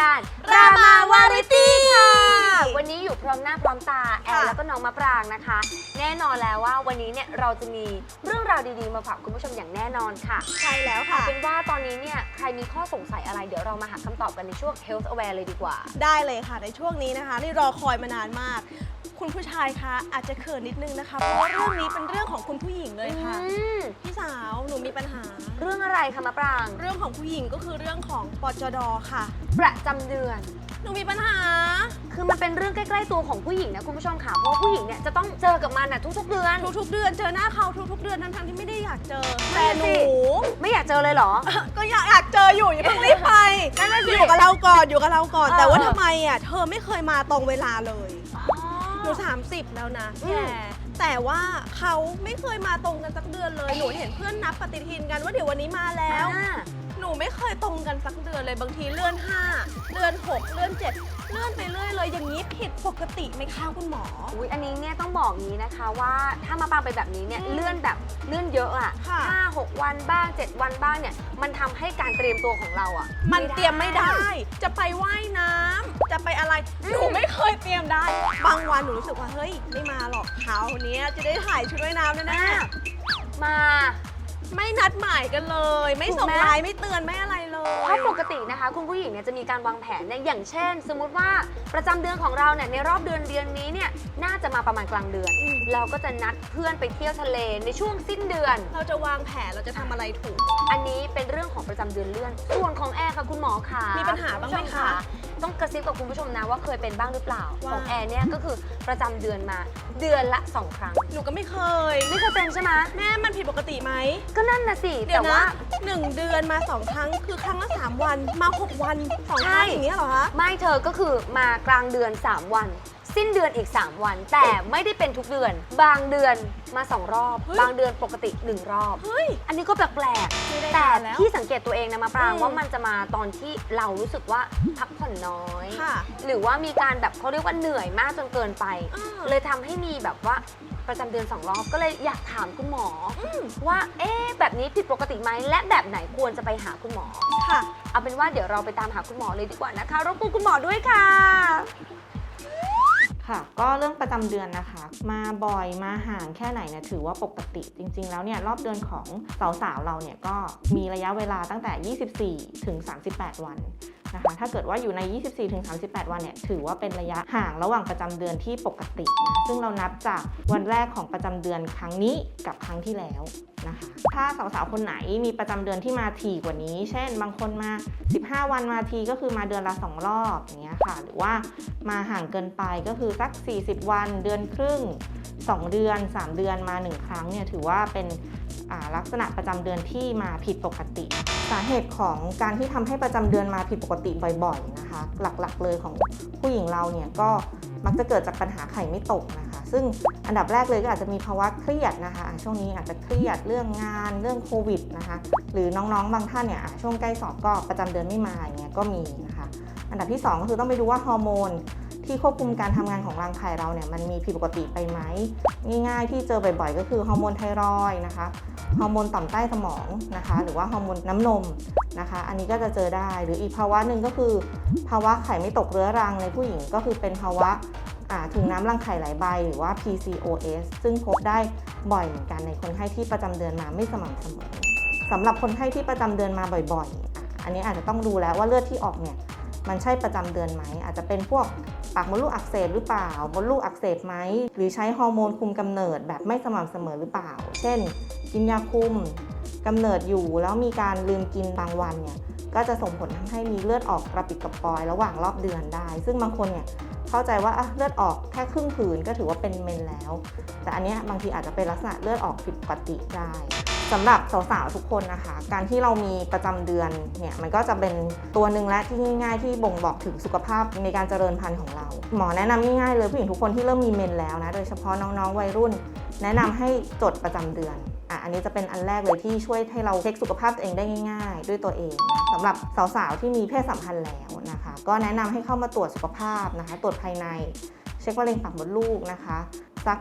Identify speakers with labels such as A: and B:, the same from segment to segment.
A: การ
B: รามา Variety ค่ะ
A: วันนี้อยู่พร้อมหน้าพร้อมตาแอ
B: ค่ะ
A: นแล้วก็น้องมะปรางนะคะ แน่นอนแล้วว่าวันนี้เนี่ยเราจะมีเรื่องราวดีๆมาฝากคุณผู้ชมอย่างแน่นอนค่ะ
B: ใช่แล้วค่ะ
A: เป็นว่าตอนนี้เนี่ยใครมีข้อสงสัยอะไรเดี๋ยวเรามาหาคำตอบกันในช่วง Health Aware เลยดีกว่า
B: ได้เลยค่ะในช่วงนี้นะคะนี่รอคอยมานานมาก คุณผู้ชายคะอาจจะเขินนิดนึงนะคะ เพราะว่าเรื่องนี้เป็นเรื่องของคุณผู้หญิงเลยค่ะ
A: อืม
B: พี่สาวหนูมีปัญหา
A: เรื่องอะไรคะมะปราง
B: เรื่องของผู้หญิงก็คือเรื่องของปจดค่ะ
A: ประจำเดือน
B: หนูมีปัญหา
A: คือมันเป็นเรื่องใกล้ๆตัวของผู้หญิงนะคุณผู้ชมค่ะ เพราะว่าผู้หญิงเนี่ยจะต้องเจอกับมันน่ะทุกๆเดือน
B: ทุกๆเดือนเจอหน้าเขาทุกๆเดือนทั้งๆที่ไม่ได้อยากเจอ
A: นั่
B: แต่
A: น
B: ห
A: น่ะ
B: นู
A: สิไม่อยากเจอเลยเหรอ
B: ก็อยากอยากเจออยู่อย่าเพิ่งรีบไป
A: นั่นน่ะสิ
B: อยู่กับเราก่อนอยู่กับเราก่อน
A: เออ
B: แต่ว่า
A: เออ
B: ทำไมอะเธอไม่เคยมาตรงเวลาเลยห นู30 แล้วนะ
A: อื
B: แก
A: ม
B: แต่ว่าเขาไม่เคยมาตรงกันสักเดือนเลย หนูเห็นเพื่อนนับปฏิทินกันว่าเดี๋ยววันนี้มาแล้ว
A: อ่า
B: หนูไม่เคยตรงกันสักเดือนเลยบางทีเลื่อน 5 เลื่อน 6 เลื่อน 7 เลื่อนไปเรื่อยเลยอย่างนี้ผิดปกติไหมคะคุณหมอ
A: อุ้ยอันนี้เนี่ยต้องบอกงี้นะคะว่าถ้ามาปรางไปนแบบนี้เนี่ย
B: อืม
A: เลื่อนแบบเลื่อนเยอะอะ
B: ค่ะ
A: ห้าหกวันบ้าง7วันบ้างเนี่ยมันทำให้การเตรียมตัวของเราอะ
B: มันเตรียมไม่ได้ จะไปว่ายน้ำจะไปอะไร หนูไม่เคยเตรียมได้ บางวันหนูรู้สึกว่าเฮ้ยไม่มาหรอกเช้าเนี้ยจะได้ถ่ายชุดว่ายน้ำแน่
A: อะมา
B: ๆไม่นัดหมายกันเลย ไม่ส่ง
A: ถูกไหม
B: ไลน์ไม่เตือนไม่อะไร เลย
A: เพราะปกตินะคะ คุณผู้หญิงเนี่ยจะมีการวางแผนเนี่ยอย่างเช่น สมมุติว่าประจำเดือนของเราเนี่ยในรอบเดือนเดือนนี้เนี่ยน่าจะมาประมาณกลางเดือน
B: อืม
A: เราก็จะนัดเพื่อนไปเที่ยวทะเลในช่วงสิ้นเดือน
B: เราจะวางแผนเราจะทำอะไรถูก
A: อันนี้เป็นเรื่องของประจำเดือนเลื่อน ส่วนของแอร์ค่ะคุณหมอค่ะ
B: มีปัญหาบ้างไหมคะ
A: ต้องกระซิบกับคุณผู้ชมนะว่าเคยเป็นบ้างหรือเปล่า
B: ว่า
A: ของแอร์เนี่ยก็คือประจำเดือนมาเดือนละสองครั้ง
B: หนูก็ไม่เคย
A: ไม่เคยเป็นใช่ไหม
B: แม่มันผิดปกติไหม
A: ก็นั่นน่ะสิ
B: เดี๋ย
A: แต่
B: ว
A: ว่า
B: นะหนึ่งเดือนมาสองครั้ง คือครั้งละสามวันมาหกวันสองค
A: ใช่
B: รั้งอย่างเงี้ยเหรอคะ
A: ไม่เธอก็คือมากลางเดือน 3 วัน สิ้นเดือนอีก 3 วัน แต่ไม่ได้เป็นทุกเดือน บางเดือนมา 2 รอบ
B: เฮ้ย
A: บางเดือนปกติ 1 รอบ
B: เฮ้ย
A: อันนี้ก็แปลก
B: ไม่ได้
A: ๆแต่
B: นานแล้ว
A: พี่สังเกตตัวเองนะมาปราง
B: อืม
A: ว่ามันจะมาตอนที่เรารู้สึกว่าพักผ่อนน้อย
B: ค่ะ
A: หรือว่ามีการแบบเขาเรียกว่าเหนื่อยมากจนเกินไป
B: อ่า
A: เลยทำให้มีแบบว่าประจำเดือนสองรอบก็เลยอยากถามคุณหมออ
B: ม
A: ว่า เอ๊ะแบบนี้ผิดปกติไหมและแบบไหนควรจะไปหาคุณหมอ
B: ค่ะ
A: เอาเป็นว่าเดี๋ยวเราไปตามหาคุณหมอเลยดีกว่านะคะรบกวนคุณหมอด้วยค่ะ
C: ค่ะก็เรื่องประจำเดือนนะคะ มาบ่อยมาห่างแค่ไหนเนี่ยถือว่าปกติจริง ๆ แล้วเนี่ยรอบเดือนของสาวๆเราเนี่ยก็มีระยะเวลาตั้งแต่ 24 ถึง 38 วันนะคะถ้าเกิดว่าอยู่ใน 24ถึง38 วันเนี่ยถือว่าเป็นระยะห่างระหว่างประจำเดือนที่ปกตินะซึ่งเรานับจากวันแรกของประจำเดือนครั้งนี้กับครั้งที่แล้ว นะคะถ้าสาวๆคนไหนมีประจำเดือนที่มาถี่กว่านี้ เช่น บางคนมา 15 วันมาทีก็คือมาเดือนละสองรอบอย่างเงี้ยค่ะ หรือว่ามาห่างเกินไปก็คือสัก 40 วัน เดือนครึ่ง 2 เดือน 3 เดือนมา 1 ครั้งเนี่ยถือว่าเป็นลักษณะประจำเดือนที่มาผิดปกติ สาเหตุของการที่ทำให้ประจำเดือนมาผิดปกติบ่อย ๆ นะคะ หลักๆเลยของผู้หญิงเราเนี่ยก็มักจะเกิดจากปัญหาไข่ไม่ตกนะคะ ซึ่งอันดับแรกเลยก็อาจจะมีภาวะเครียดนะคะ ช่วงนี้อาจจะเครียดเรื่องงานเรื่องโควิดนะคะ หรือน้องๆบางท่านเนี่ยช่วงใกล้สอบก็ประจำเดือนไม่มาอย่างเงี้ยก็มีนะคะ อันดับที่ 2 ก็คือต้องไปดูว่าฮอร์โมนที่ควบคุมการทำงานของรังไข่เราเนี่ยมันมีผิดปกติไปไหมง่ายๆที่เจอบ่อยๆ ก็คือฮอร์โมนไทรอยนะคะ ฮอร์โมนต่อมใต้สมองนะคะ หรือว่าฮอร์โมนน้ำนมนะคะ อันนี้ก็จะเจอได้หรืออีกภาวะหนึ่งก็คือ ภาวะไข่ไม่ตกเรื้อรังในผู้หญิงก็คือเป็นภาวะถุงน้ำรังไข่หลายใบหรือว่า PCOS ซึ่งพบได้บ่อยเหมือนกันในคนไข้ที่ประจำเดือนมาไม่สม่ำเสมอสำหรับคนไข้ที่ประจำเดือนมาบ่อยๆ อันนี้อาจจะต้องดูแล้วว่าเลือดที่ออกเนี่ยมันใช่ประจำเดือนไหม อาจจะเป็นพวกปากมดลูกอักเสบหรือเปล่ามดลูกอักเสบไหมหรือใช้ฮอร์โมนคุมกำเนิดแบบไม่สม่ำเสมอหรือเปล่า เช่น กินยาคุมกำเนิดอยู่ แล้วมีการลืมกินบางวันเนี่ยก็จะส่งผลทำให้มีเลือดออกกระปิดกระปอยระหว่างรอบเดือนได้ ซึ่งบางคนเนี่ยเข้าใจว่าเลือดออกแค่ครึ่งผืนก็ถือว่าเป็นเมนแล้ว แต่อันนี้บางทีอาจจะเป็นลักษณะเลือดออกผิดปกติได้สำหรับสาวๆทุกคนนะคะ การที่เรามีประจำเดือนเนี่ยมันก็จะเป็นตัวหนึ่งและที่ง่าย ๆ ที่บ่งบอกถึงสุขภาพในการเจริญพันธุ์ของเรา หมอแนะนำง่ายๆเลยผู้หญิงทุกคนที่เริ่มมีเมนแล้วนะโดยเฉพาะน้องๆวัยรุ่น แนะนำให้จดประจำเดือน อะอันนี้จะเป็นอันแรกเลยที่ช่วยให้เราเช็คสุขภาพตัวเองได้ง่าย ๆ ด้วยตัวเองนะสำหรับสาวๆที่มีเพศสัมพันธ์แล้วนะคะ ก็แนะนำให้เข้ามาตรวจสุขภาพนะคะ ตรวจภายใน เช็คมะเร็งปากมดลูกนะคะสัก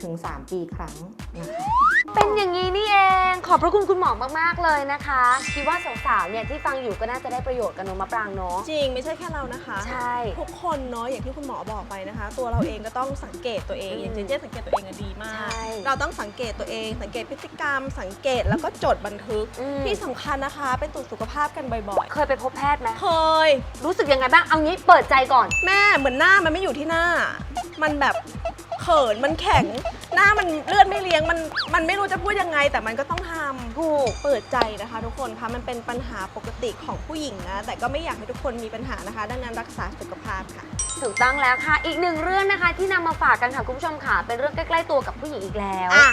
C: 1-3 ปีครั้งนะคะ
A: เป็นอย่างนี้นี่เอง ขอบพระคุณคุณหมอมากๆเลยนะคะคิดว่าสาวๆเนี่ยที่ฟังอยู่ก็น่าจะได้ประโยชน์กับนมมะปรางเนาะ
B: จริงไม่ใช่แค่เรานะคะ
A: ใช่
B: ทุกคนเนาะอย่างที่คุณหมอบอกไปนะคะ ตัวเราเองก็ต้องสังเกตตัวเองอย่างเจเจสังเกตตัวเองอะดีมาก
A: ใช่
B: เราต้องสังเกตตัวเอง สังเกตพฤติกรรม สังเกตแล้วก็จดบันทึก
A: อืม
B: ที่สำคัญนะคะไปตรวจสุขภาพกันบ่อย
A: เคยไปพบแพทย์ไหม
B: ๆเคย
A: รู้สึกยังไงบ้างเอางี้เปิดใจก่อน
B: แม่เหมือนหน้ามันไม่อยู่ที่หน้า มันแบบ เขินมันแข็ง หน้ามันเลือดไม่เลี้ยงมันมันไม่รู้จะพูดยังไง แต่มันก็ต้องทำถูกเปิดใจนะคะ ทุกคนคะมันเป็นปัญหาปกติของผู้หญิงนะแต่ก็ไม่อยากให้ทุกคนมีปัญหานะคะ ดังนั้นรักษาสุขภาพค่ะ
A: ถูกต้องแล้วค่ะ อีกหนึ่งเรื่องนะคะที่นำมาฝากกันค่ะคุณผู้ชมค่ะ เป็นเรื่องใกล้ๆตัวกับผู้หญิงอีกแล้ว
B: อะ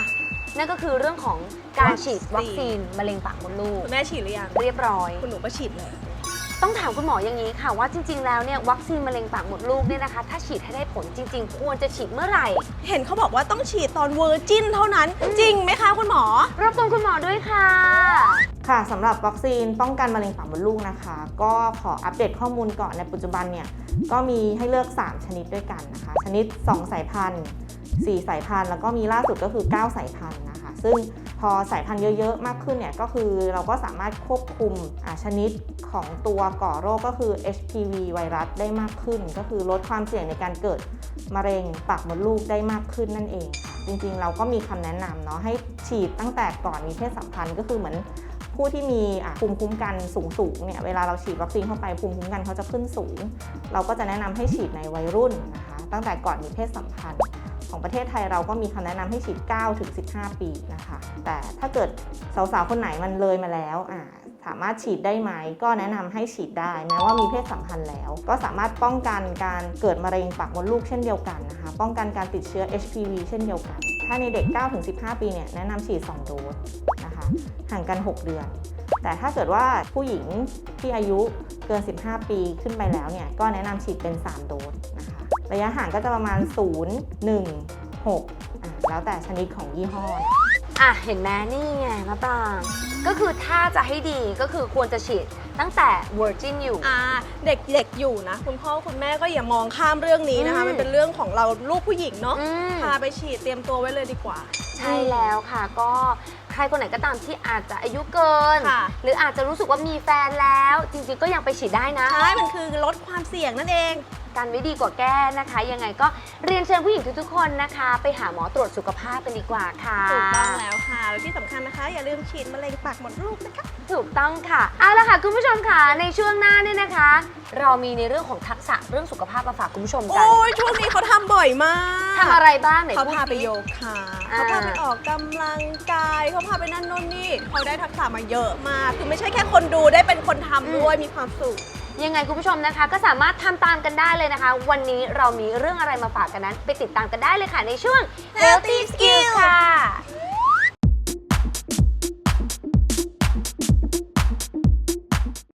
A: นั่นก็คือเรื่องของการฉีดวัคซีนมะเร็งปากมดลูก
B: คุณแม่ฉีดหรือยัง
A: เรียบร้อย
B: คุณหนูก็ฉีดเลย
A: ต้องถามคุณหมออย่างนี้ค่ะ ว่าจริง ๆ แล้วเนี่ยวัคซีนมะเร็งปากมดลูกเนี่ยนะคะ ถ้าฉีดให้ได้ผลจริง ๆ ควรจะฉีดเมื่อไหร่
B: เห็นเขาบอกว่าต้องฉีดตอนเวอร์จินเท่านั้น จริงไหมคะคุณหมอ
A: รบกวนคุณหมอด้วยค่ะ
C: ค่ะสำหรับวัคซีนป้องกันมะเร็งปากมดลูกนะคะ ก็ขออัปเดตข้อมูลก่อนในปัจจุบันเนี่ยก็มีให้เลือก 3 ชนิดด้วยกันนะคะ ชนิด 2 สายพันธุ์ 4 สายพันธุ์แล้วก็มีล่าสุดก็คือ 9 สายพันธุ์นะคะ ซึ่ง พอสายพันธุ์เยอะ ๆ มากขึ้นเนี่ยก็คือเราก็สามารถควบคุมชนิดของตัวก่อโรคก็คือ HPV ไวรัสได้มากขึ้น ก็คือลดความเสี่ยงในการเกิดมะเร็งปากมดลูกได้มากขึ้นนั่นเองค่ะจริงๆ เราก็มีคำแนะนำเนาะให้ฉีดตั้งแต่ก่อนมีเพศสัมพันธ์ก็คือเหมือนผู้ที่มีภูมิคุ้มกันสูงๆเนี่ยเวลาเราฉีดวัคซีนเข้าไปภูมิคุ้มกันเขาจะขึ้นสูง เราก็จะแนะนำให้ฉีดในวัยรุ่นนะคะตั้งแต่ก่อนมีเพศสัมพันธ์ ของประเทศไทยเราก็มีคำแนะนำให้ฉีด 9 ถึง 15 ปีนะคะ แต่ถ้าเกิดสาวๆ คนไหนมันเลยมาแล้วอะสามารถฉีดได้ไหม ก็แนะนำให้ฉีดได้ แม้ว่ามีเพศสัมพันธ์แล้ว ก็สามารถป้องกันการเกิดมะเร็งปากมดลูกเช่นเดียวกันนะคะ ป้องกันการติดเชื้อ HPV เช่นเดียวกัน ถ้าในเด็ก9ถึง15 ปีเนี่ยแนะนำฉีด 2 โดสนะคะ ห่างกัน 6 เดือน แต่ถ้าเกิดว่าผู้หญิงที่อายุเกิน 15 ปีขึ้นไปแล้วเนี่ยก็แนะนำฉีดเป็น 3 โดส ระยะห่างก็จะประมาณ 0 1 6อะแล้วแต่ชนิดของยี่ห้อ
A: อะเห็นไหมนี่ไงมะปรางก็คือถ้าจะให้ดีก็คือควรจะฉีดตั้งแต่ Virgin อยู่
B: อ่าเด็กๆอยู่นะ คุณพ่อคุณแม่ก็อย่ามองข้ามเรื่องนี้นะคะ
A: อืม
B: มันเป็นเรื่องของเราลูกผู้หญิงเนาะ
A: อืม
B: พาไปฉีดเตรียมตัวไว้เลยดีกว่า
A: ใช่แล้วค่ะก็ใครคนไหนก็ตามที่อาจจะอายุเกิน
B: ค่ะ
A: หรืออาจจะรู้สึกว่ามีแฟนแล้ว จริงๆก็ยังไปฉีดได้นะ
B: ใช่มันคือลดความเสี่ยงนั่นเอง
A: การไว้ดีกว่าแก้นะคะ ยังไงก็เรียนเชิญผู้หญิงทุกๆคนนะคะ ไปหาหมอตรวจสุขภาพกันดีกว่าค่ะ
B: ถูกต้องแล้วค่ะแล้วที่สำคัญนะคะ อย่าลืมฉีดมะเร็งปากมดลูกนะคะ
A: ถูกต้องค่ะเอาละค่ะคุณผู้ชมค่ะในช่วงหน้าเนี่ยนะคะ เรามีในเรื่องของทักษะเรื่องสุขภาพมาฝากคุณผู้ชมกัน
B: โอ้ยช่วงนี้เขาทำบ่อยมาก
A: ทำอะไรบ้างไหน
B: เขา
A: พูด
B: พาไป
A: สิ
B: โยคะ
A: อ่า
B: เขาพาไปออกกำลังกายเขาพาไปนั่นโน่นนี่เขาได้ทักษะมาเยอะมากคือไม่ใช่แค่คนดูได้เป็นคนทำด้วยมีความสุข
A: ยังไงคุณผู้ชมนะคะ ก็สามารถทำตามกันได้เลยนะคะ วันนี้เรามีเรื่องอะไรมาฝากกันนั้น ไปติดตามกันได้เลยค่ะในช่วง Healthy Skill ค่ะ